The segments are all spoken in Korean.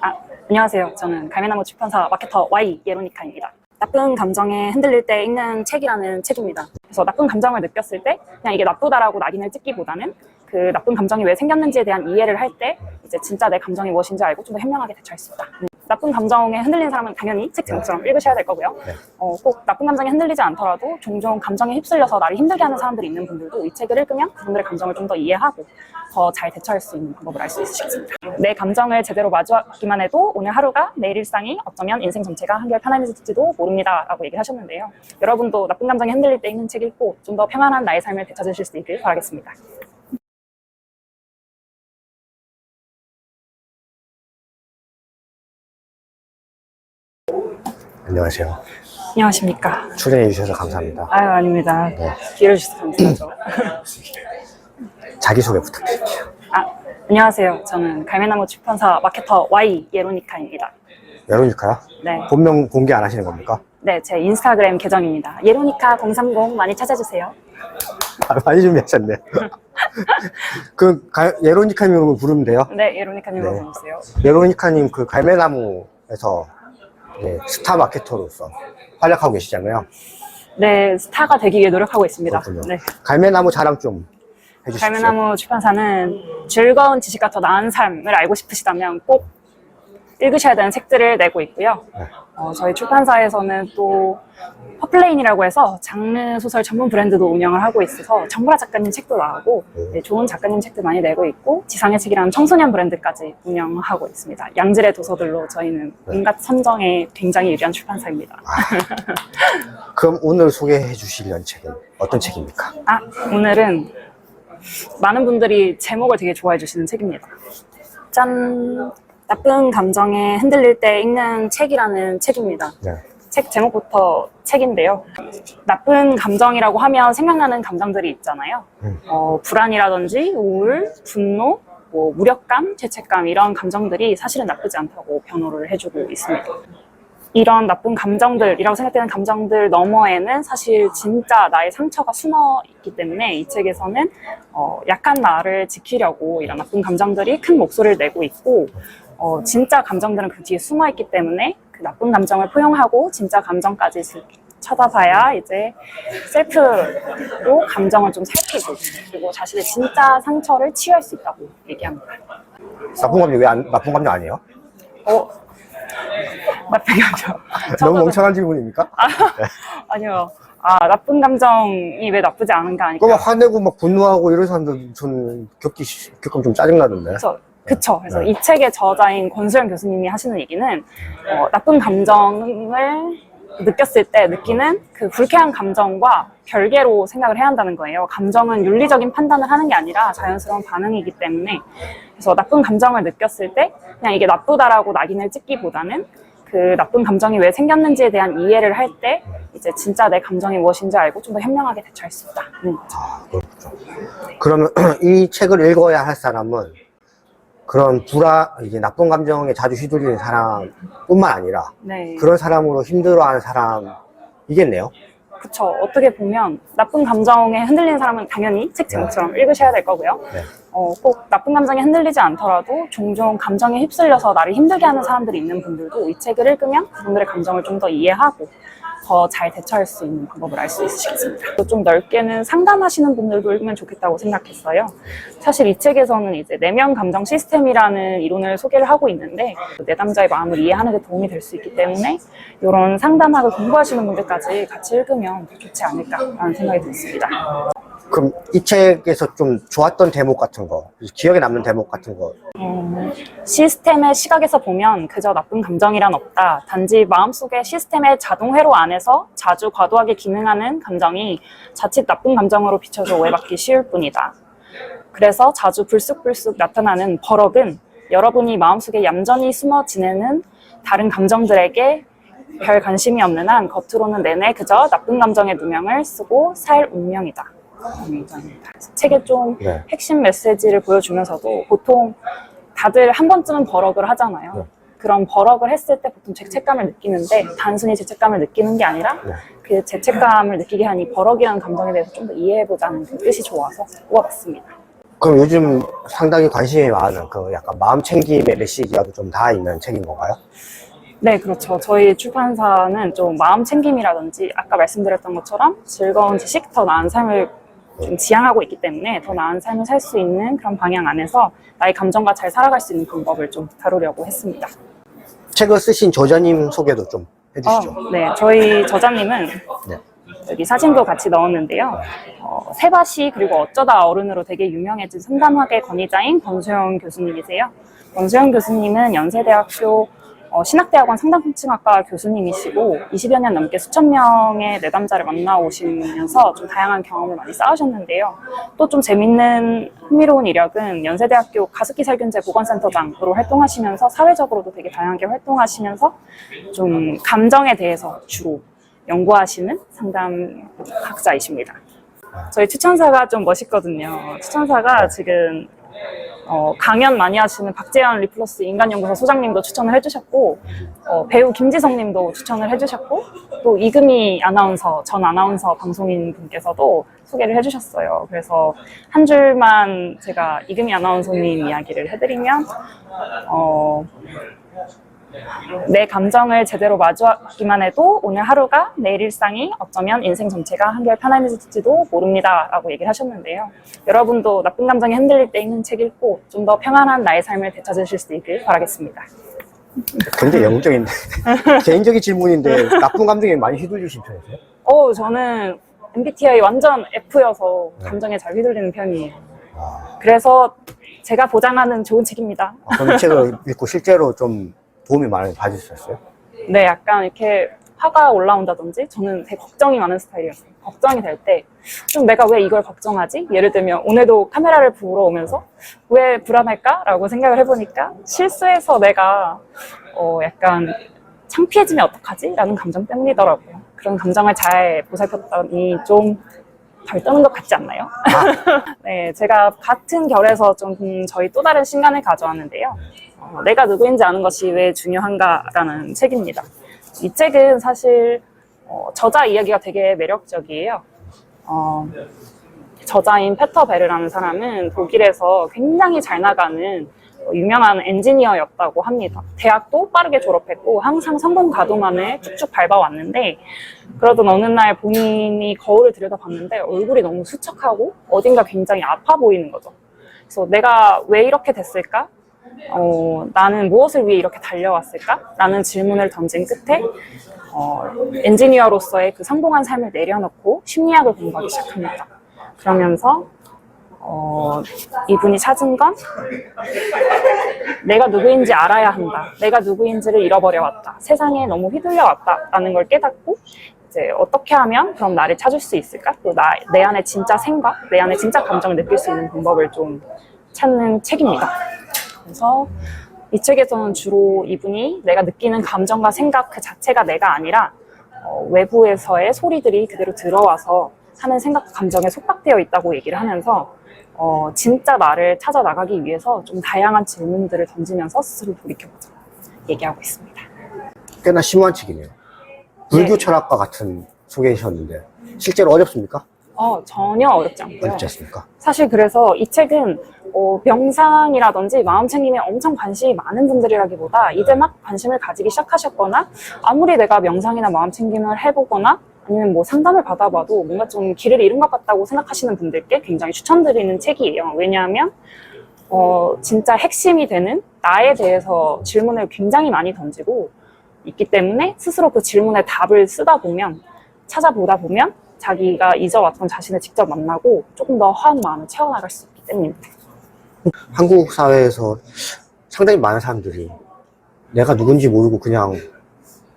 아, 안녕하세요. 저는 갈매나무 출판사 마케터 Y 예로니카입니다. 나쁜 감정에 흔들릴 때 읽는 책이라는 책입니다. 그래서 나쁜 감정을 느꼈을 때 그냥 이게 나쁘다라고 낙인을 찍기보다는 그 나쁜 감정이 왜 생겼는지에 대한 이해를 할 때 이제 진짜 내 감정이 무엇인지 알고 좀 더 현명하게 대처할 수 있다. 음. 나쁜 감정에 흔들리는 사람은 당연히 책 제목처럼 읽으셔야 될 거고요. 네. 어, 꼭 나쁜 감정에 흔들리지 않더라도 종종 감정에 휩쓸려서 나를 힘들게 하는 사람들이 있는 분들도 이 책을 읽으면 그분들의 감정을 좀 더 이해하고 더 잘 대처할 수 있는 방법을 알 수 있으시겠습니다. 내 감정을 제대로 마주하기만 해도 오늘 하루가 내일 일상이 어쩌면 인생 전체가 한결 편안해질지도 모릅니다. 라고 얘기를 하셨는데요. 여러분도 나쁜 감정에 흔들릴 때 읽는 책 읽고 좀 더 평안한 나의 삶을 되찾으실 수 있길 바라겠습니다. 안녕하세요. 안녕하십니까. 출연해 주셔서 감사합니다. 아유, 아닙니다. 네. 기회를 주셔서 감사하죠. 자기소개 부탁드릴게요. 아, 안녕하세요. 저는 갈매나무 출판사 마케터 Y 예로니카입니다. 여론일까요? 네. 본명 공개 안 하시는 겁니까? 네, 제 인스타그램 계정입니다. 예로니카 030 많이 찾아주세요. 아, 많이 준비하셨네. 그 가- 예로니카님으로 부르면 돼요. 네, 예로니카님으로 네. 보내주세요. 예로니카님 그 갈매나무에서 이제 스타 마케터로서 활약하고 계시잖아요. 네, 스타가 되기 위해 노력하고 있습니다. 그렇군요. 네. 갈매나무 자랑 좀 해주십시오. 갈매나무 출판사는 즐거운 지식과 더 나은 삶을 알고 싶으시다면 꼭 읽으셔야 되는 책들을 내고 있고요. 네. 어, 저희 출판사에서는 또 퍼플레인이라고 해서 장르 소설 전문 브랜드도 운영을 하고 있어서 정보라 작가님 책도 나오고 네. 네, 좋은 작가님 책들 많이 내고 있고 지상의 책이라는 청소년 브랜드까지 운영하고 있습니다. 양질의 도서들로 저희는 네. 온갖 선정에 굉장히 유리한 출판사입니다. 그럼 오늘 소개해 주실 책은 어떤 책입니까? 아, 오늘은 많은 분들이 제목을 되게 좋아해 주시는 책입니다. 짠! 나쁜 감정에 흔들릴 때 읽는 책이라는 책입니다. 네. 책 제목부터 책인데요. 나쁜 감정이라고 하면 생각나는 감정들이 있잖아요. 음. 어, 불안이라든지 우울, 분노, 뭐 무력감, 죄책감 이런 감정들이 사실은 나쁘지 않다고 변호를 해주고 있습니다. 이런 나쁜 감정들이라고 생각되는 감정들 너머에는 사실 진짜 나의 상처가 숨어 있기 때문에 이 책에서는 어, 약한 나를 지키려고 이런 나쁜 감정들이 큰 목소리를 내고 있고 어, 진짜 감정들은 그 뒤에 숨어 있기 때문에 그 나쁜 감정을 포용하고 진짜 감정까지 스- 쳐다봐야 이제 셀프로 감정을 좀 살피고 그리고 자신의 진짜 상처를 치유할 수 있다고 얘기합니다. 나쁜 감정 왜 안, 나쁜 감정 아니에요? 어, 나쁜 감정. 너무 멍청한 질문입니까? 아 니요. 아, 나쁜 감정이 왜 나쁘지 않은가 하니까. 막 화내고 막 분노하고 이런 사람들 저는 겪기 시- 겪으면 좀 짜증나던데. 그쵸. 그래서 네. 이 책의 저자인 권수영 교수님이 하시는 얘기는, 어, 나쁜 감정을 느꼈을 때 느끼는 그 불쾌한 감정과 별개로 생각을 해야 한다는 거예요. 감정은 윤리적인 판단을 하는 게 아니라 자연스러운 반응이기 때문에. 그래서 나쁜 감정을 느꼈을 때 그냥 이게 나쁘다라고 낙인을 찍기보다는 그 나쁜 감정이 왜 생겼는지에 대한 이해를 할 때 이제 진짜 내 감정이 무엇인지 알고 좀 더 현명하게 대처할 수 있다. 음. 아, 그렇죠. 그러면 이 책을 읽어야 할 사람은 그런 불안, 이제 나쁜 감정에 자주 휘둘리는 사람뿐만 아니라 네. 그런 사람으로 힘들어하는 사람이겠네요. 그쵸. 어떻게 보면 나쁜 감정에 흔들리는 사람은 당연히 책 제목처럼 읽으셔야 될 거고요. 네. 어, 꼭 나쁜 감정에 흔들리지 않더라도 종종 감정에 휩쓸려서 나를 힘들게 하는 사람들이 있는 분들도 이 책을 읽으면 그분들의 감정을 좀 더 이해하고 더 잘 대처할 수 있는 방법을 알 수 있으시겠습니다. 또 좀 넓게는 상담하시는 분들도 읽으면 좋겠다고 생각했어요. 사실 이 책에서는 이제 내면 감정 시스템이라는 이론을 소개를 하고 있는데 내담자의 마음을 이해하는 데 도움이 될 수 있기 때문에 이런 상담학을 공부하시는 분들까지 같이 읽으면 더 좋지 않을까라는 생각이 듭니다. 그럼 이 책에서 좀 좋았던 대목 같은 거, 기억에 남는 대목 같은 거. 음, 시스템의 시각에서 보면 그저 나쁜 감정이란 없다. 단지 마음속의 시스템의 자동 회로 안에서 자주 과도하게 기능하는 감정이 자칫 나쁜 감정으로 비춰져 오해받기 쉬울 뿐이다. 그래서 자주 불쑥불쑥 나타나는 버럭은 여러분이 마음속에 얌전히 숨어 지내는 다른 감정들에게 별 관심이 없는 한 겉으로는 내내 그저 나쁜 감정의 누명을 쓰고 살 운명이다. 책의 좀 네. 핵심 메시지를 보여주면서도 보통 다들 한 번쯤은 버럭을 하잖아요. 네. 그런 버럭을 했을 때 보통 죄책감을 느끼는데 단순히 죄책감을 느끼는 게 아니라 네. 그 죄책감을 느끼게 하니 버럭이라는 감정에 대해서 좀 더 이해해보자는 그 뜻이 좋아서 뽑아봤습니다. 그럼 요즘 상당히 관심이 많은 그 약간 마음 챙김의 메시지가도 좀 다 있는 책인 건가요? 네, 그렇죠. 저희 출판사는 좀 마음 챙김이라든지 아까 말씀드렸던 것처럼 즐거운 지식, 더 나은 삶을 좀 지향하고 있기 때문에 더 나은 삶을 살 수 있는 그런 방향 안에서 나의 감정과 잘 살아갈 수 있는 방법을 좀 다루려고 했습니다. 책을 쓰신 저자님 소개도 좀 해주시죠. 어, 네, 저희 저자님은 네. 여기 사진도 같이 넣었는데요. 어, 세바시 그리고 어쩌다 어른으로 되게 유명해진 상담학의 권위자인 권수영 교수님이세요. 권수영 교수님은 연세대학교 어, 신학대학원 상담통칭학과 교수님이시고 20여 년 넘게 수천 명의 내담자를 만나오시면서 좀 다양한 경험을 많이 쌓으셨는데요. 또 좀 재밌는 흥미로운 이력은 연세대학교 가습기 살균제 보건센터장으로 활동하시면서 사회적으로도 되게 다양하게 활동하시면서 좀 감정에 대해서 주로 연구하시는 상담학자이십니다. 저희 추천사가 좀 멋있거든요. 추천사가 지금 어, 강연 많이 하시는 박재현 리플러스 인간연구소 소장님도 추천을 해주셨고 어, 배우 김지성님도 추천을 해주셨고 또 이금희 아나운서 전 아나운서 방송인 분께서도 소개를 해주셨어요. 그래서 한 줄만 제가 이금희 아나운서님 이야기를 해드리면 어, 내 감정을 제대로 마주하기만 해도 오늘 하루가 내일 일상이 어쩌면 인생 전체가 한결 편안해질지도 모릅니다. 라고 얘기를 하셨는데요. 여러분도 나쁜 감정이 흔들릴 때 읽는 책 읽고 좀 더 평안한 나의 삶을 되찾으실 수 있길 바라겠습니다. 굉장히 영적인데 개인적인 질문인데 나쁜 감정에 많이 휘둘리신 편이세요? 어, 저는 MBTI 완전 F여서 감정에 잘 휘둘리는 편이에요. 아, 그래서 제가 보장하는 좋은 책입니다. 아, 그럼 이 책을 읽고 실제로 좀 도움이 많이 받으셨어요? 네, 약간 이렇게 화가 올라온다든지 저는 되게 걱정이 많은 스타일이었어요. 걱정이 될 때 좀 내가 왜 이걸 걱정하지? 예를 들면 오늘도 카메라를 보러 오면서 왜 불안할까라고 생각을 해보니까 실수해서 내가 어 약간 창피해지면 어떡하지? 라는 감정 때문이더라고요. 그런 감정을 잘 보살폈더니 좀 덜 떠는 것 같지 않나요? 네, 제가 같은 결에서 좀 음, 저희 또 다른 신간을 가져왔는데요. 어, 내가 누구인지 아는 것이 왜 중요한가라는 책입니다. 이 책은 사실 어, 저자 이야기가 되게 매력적이에요. 어, 저자인 페터 베르라는 사람은 독일에서 굉장히 잘 나가는 어, 유명한 엔지니어였다고 합니다. 대학도 빠르게 졸업했고 항상 성공 가도만을 쭉쭉 밟아왔는데 그러던 어느 날 본인이 거울을 들여다봤는데 얼굴이 너무 수척하고 어딘가 굉장히 아파 보이는 거죠. 그래서 내가 왜 이렇게 됐을까? 어, 나는 무엇을 위해 이렇게 달려왔을까? 라는 질문을 던진 끝에 어, 엔지니어로서의 그 성공한 삶을 내려놓고 심리학을 공부하기 시작합니다. 그러면서 어, 이분이 찾은 건 내가 누구인지 알아야 한다. 내가 누구인지를 잃어버려 왔다. 세상에 너무 휘둘려 왔다 라는 걸 깨닫고 이제 어떻게 하면 그럼 나를 찾을 수 있을까? 또 나 내 안에 진짜 생각, 내 안에 진짜 감정을 느낄 수 있는 방법을 좀 찾는 책입니다. 그래서 이 책에서는 주로 이분이 내가 느끼는 감정과 생각 그 자체가 내가 아니라 어, 외부에서의 소리들이 그대로 들어와서 하는 생각과 감정에 속박되어 있다고 얘기를 하면서 어, 진짜 나를 찾아 나가기 위해서 좀 다양한 질문들을 던지면서 스스로 돌이켜보자 얘기하고 있습니다. 꽤나 심오한 책이네요. 불교 네. 철학과 같은 소개이셨는데 실제로 어렵습니까? 어, 전혀 어렵지 않고요. 어렵지 않습니까? 사실 그래서 이 책은 어, 명상이라든지 마음 챙김에 엄청 관심이 많은 분들이라기보다 이제 막 관심을 가지기 시작하셨거나 아무리 내가 명상이나 마음 챙김을 해보거나 뭐 상담을 받아봐도 뭔가 좀 길을 잃은 것 같다고 생각하시는 분들께 굉장히 추천드리는 책이에요. 왜냐하면 어, 진짜 핵심이 되는 나에 대해서 질문을 굉장히 많이 던지고 있기 때문에 스스로 그 질문에 답을 쓰다 보면 찾아보다 보면 자기가 잊어왔던 자신을 직접 만나고 조금 더 허한 마음을 채워나갈 수 있기 때문입니다. 한국 사회에서 상당히 많은 사람들이 내가 누군지 모르고 그냥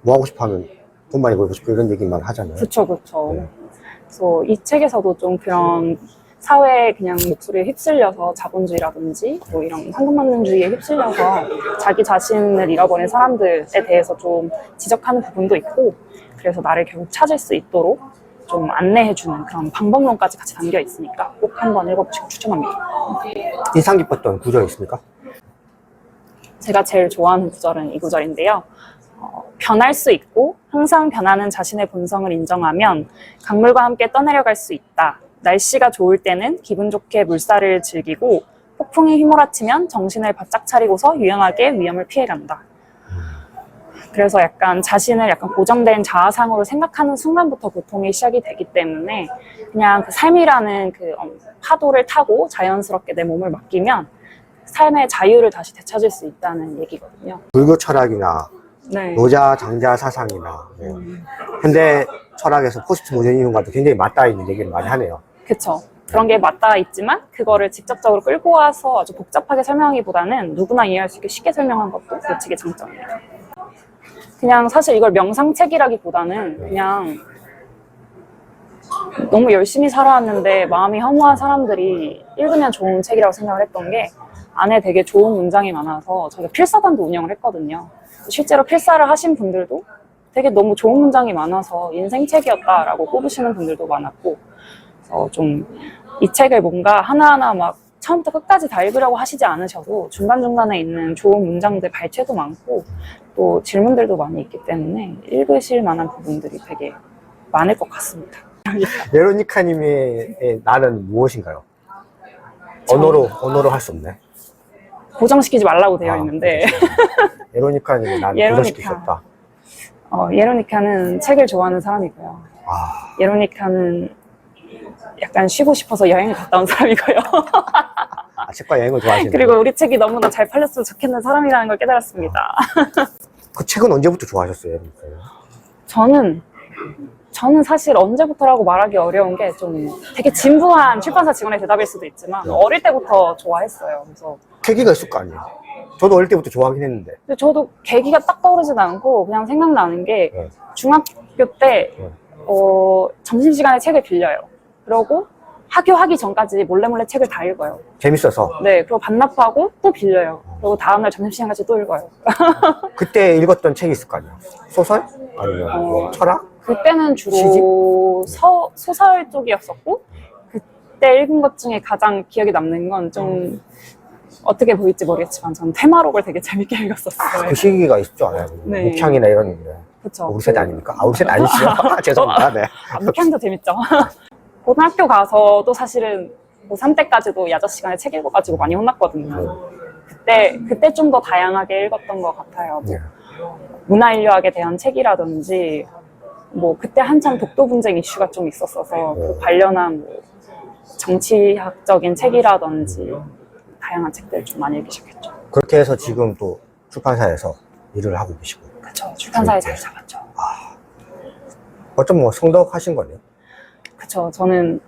뭐 하고 싶어 하면 돈 많이 벌고 싶고 이런 얘기만 하잖아요. 그쵸, 그쵸. 네. 그래서 이 책에서도 좀 그런 사회의 그냥 목소리에 휩쓸려서 자본주의라든지 뭐 이런 상금만능주의에 휩쓸려서 자기 자신을 잃어버린 사람들에 대해서 좀 지적하는 부분도 있고 그래서 나를 결국 찾을 수 있도록 좀 안내해주는 그런 방법론까지 같이 담겨 있으니까 꼭 한번 읽어보시고 추천합니다. 인상 깊었던 구절 있습니까? 제가 제일 좋아하는 구절은 이 구절인데요. 어, 변할 수 있고 항상 변하는 자신의 본성을 인정하면 강물과 함께 떠내려갈 수 있다. 날씨가 좋을 때는 기분 좋게 물살을 즐기고 폭풍이 휘몰아치면 정신을 바짝 차리고서 유연하게 위험을 피해간다. 그래서 약간 자신을 약간 고정된 자아상으로 생각하는 순간부터 고통이 시작이 되기 때문에 그냥 그 삶이라는 그 어, 파도를 타고 자연스럽게 내 몸을 맡기면 삶의 자유를 다시 되찾을 수 있다는 얘기거든요. 불교 철학이나 네. 노자 장자 사상이나 네. 음, 현대 철학에서 포스트 모더니즘과도 굉장히 맞닿아 있는 얘기를 많이 하네요. 그쵸. 그런 게 맞닿아 있지만 그거를 직접적으로 끌고 와서 아주 복잡하게 설명하기보다는 누구나 이해할 수 있게 쉽게 설명한 것도 솔직히 장점입니다. 그냥 사실 이걸 명상책이라기보다는 그냥 너무 열심히 살아왔는데 마음이 허무한 사람들이 읽으면 좋은 책이라고 생각을 했던 게 안에 되게 좋은 문장이 많아서 저희가 필사단도 운영을 했거든요. 실제로 필사를 하신 분들도 되게 너무 좋은 문장이 많아서 인생책이었다라고 꼽으시는 분들도 많았고 그래서 좀이 책을 뭔가 하나하나 막 처음부터 끝까지 다 읽으려고 하시지 않으셔도 중간중간에 있는 좋은 문장들 발췌도 많고 또 질문들도 많이 있기 때문에 읽으실 만한 부분들이 되게 많을 것 같습니다. 베로니카님의 나는 무엇인가요? 저- 언어로 언어로 할 수 없네. 고정시키지 말라고 되어 아, 있는데 베로니카님이 나는 예로니카. 없다. 어, 예로니카는 책을 좋아하는 사람이고요. 아, 예로니카는 약간 쉬고 싶어서 여행을 갔다 온 사람이고요. 아, 책과 여행을 좋아하시는. 그리고 우리 책이 너무나 잘 팔렸으면 좋겠는 사람이라는 걸 깨달았습니다. 그 책은 언제부터 좋아하셨어요? 저는 저는 사실 언제부터라고 말하기 어려운 게 좀 되게 진부한 출판사 직원의 대답일 수도 있지만 네. 어릴 때부터 좋아했어요. 그래서 계기가 있을 거 아니에요. 저도 어릴 때부터 좋아하긴 했는데. 근데 저도 계기가 딱 떠오르진 않고 그냥 생각나는 게 네. 중학교 때 네. 어, 점심시간에 책을 빌려요. 그러고 학교하기 전까지 몰래 몰래 책을 다 읽어요. 재밌어서 네, 그리고 반납하고 또 빌려요. 그리고 다음날 점심시간까지 또 읽어요. 그때 읽었던 책이 있을 거 아니에요. 소설? 아니면 뭐 어. 철학? 그때는 주로 서, 소설 쪽이었었고 그때 읽은 것 중에 가장 기억에 남는 건좀 어떻게 보일지 모르겠지만 저는 테마록을 되게 재밌게 읽었었어요. 그 시기가 있죠. 네. 네. 목향이나 이런 게. 그쵸. 우리 세대 아닙니까? 아, 우리 세대 아니시죠? 죄송합니다. 네. 암묵향도 재밌죠. 고등학교 가서도 사실은 고3 때까지도 야자 시간에 책 읽어가지고 많이 혼났거든요. 그때 그때 좀 더 다양하게 읽었던 것 같아요. 뭐 네. 문화인류학에 대한 책이라든지 뭐 그때 한참 독도 분쟁 이슈가 좀 있었어서 그 관련한 뭐 정치학적인 책이라든지 다양한 책들 좀 많이 읽기 시작했죠. 그렇게 해서 지금 또 출판사에서 일을 하고 계시고. 그쵸. 출판사에 잘 잡았죠. 어쩜 뭐 성덕하신 거네요. 그쵸. 저는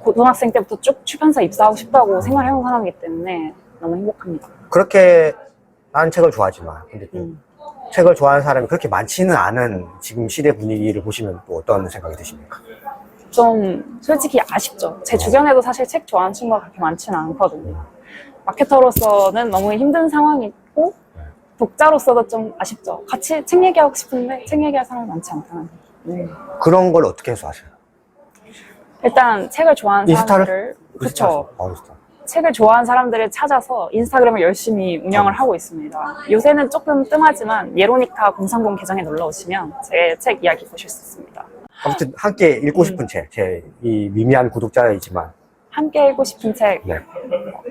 고등학생 때부터 쭉 출판사 입사하고 싶다고 생각해온 사람이기 때문에 너무 행복합니다. 그렇게 나는 책을 좋아하지만, 근데 또 음. 책을 좋아하는 사람이 그렇게 많지는 않은 지금 시대 분위기를 보시면 또 어떤 생각이 드십니까? 좀 솔직히 아쉽죠. 제 주변에도 사실 책 좋아하는 친구가 그렇게 많지는 않거든요. 마케터로서는 너무 힘든 상황이고 독자로서도 좀 아쉽죠. 같이 책 얘기하고 싶은데 책 얘기할 사람이 많지 않다는 거. 네. 그런 걸 어떻게 해소하세요? 일단 책을 좋아하는 인스타를? 사람들을 그렇죠. 아, 인스타. 책을 좋아하는 사람들을 찾아서 인스타그램을 열심히 운영을 하고 있습니다. 요새는 조금 뜸하지만 예로니카 030 계정에 놀러 오시면 제 책 이야기 보실 수 있습니다. 아무튼 함께 음. 읽고 싶은 책, 제 이 미미한 구독자이지만, 함께 읽고 싶은 책 네.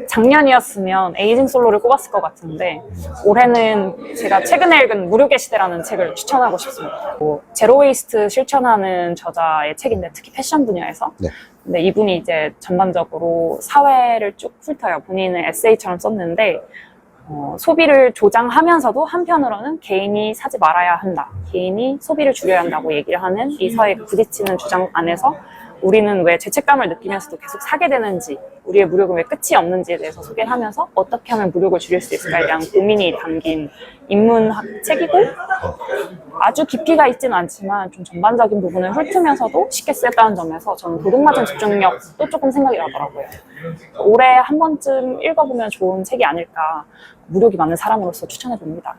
작년이었으면 에이징 솔로를 꼽았을 것 같은데 올해는 제가 최근에 읽은 무료계 시대라는 책을 추천하고 싶습니다. 뭐, 제로 웨이스트 실천하는 저자의 책인데 특히 패션 분야에서 네. 근데 이분이 이제 전반적으로 사회를 쭉 훑어요. 본인은 에세이처럼 썼는데 어, 소비를 조장하면서도 한편으로는 개인이 사지 말아야 한다. 개인이 소비를 줄여야 한다고 얘기를 하는 이 사회가 부딪히는 주장 안에서 우리는 왜 죄책감을 느끼면서도 계속 사게 되는지, 우리의 무력은 왜 끝이 없는지에 대해서 소개를 하면서 어떻게 하면 무력을 줄일 수 있을까에 대한 고민이 담긴 인문학 책이고 아주 깊이가 있지는 않지만 좀 전반적인 부분을 훑으면서도 쉽게 쓰였다는 점에서 저는 도둑맞은 집중력도 조금 생각이 나더라고요. 올해 한 번쯤 읽어보면 좋은 책이 아닐까 무력이 많은 사람으로서 추천해 봅니다.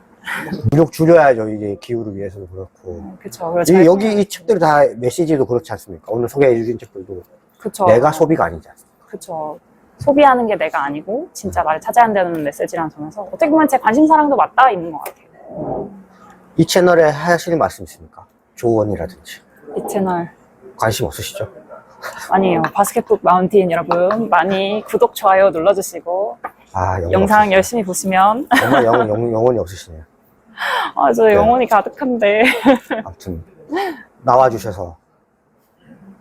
무력 줄여야죠. 이게 기후를 위해서도 그렇고. 그렇죠. 그리고 이, 잘- 여기 이 책들이 다 메시지도 그렇지 않습니까? 오늘 소개해주신 책들도 그쵸. 내가 소비가 아니지 않습니까? 그쵸. 소비하는 게 내가 아니고 진짜 나를 찾아야 한다는 메시지라는 점에서 어떻게 보면 제 관심사랑도 맞닿아 있는 것 같아요. 이 채널에 하시는 말씀 있습니까? 조언이라든지. 이 채널 관심 없으시죠? 아니에요. 바스켓북 마운틴 여러분 많이 구독, 좋아요 눌러주시고 아, 영혼 영상 없으시네. 열심히 보시면 정말 영혼, 영, 영혼이 없으시네요. 아, 저 영혼이 가득한데 아무튼 나와주셔서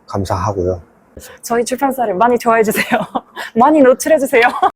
감사하고요. 저희 출판사를 많이 좋아해 주세요. 많이 노출해 주세요.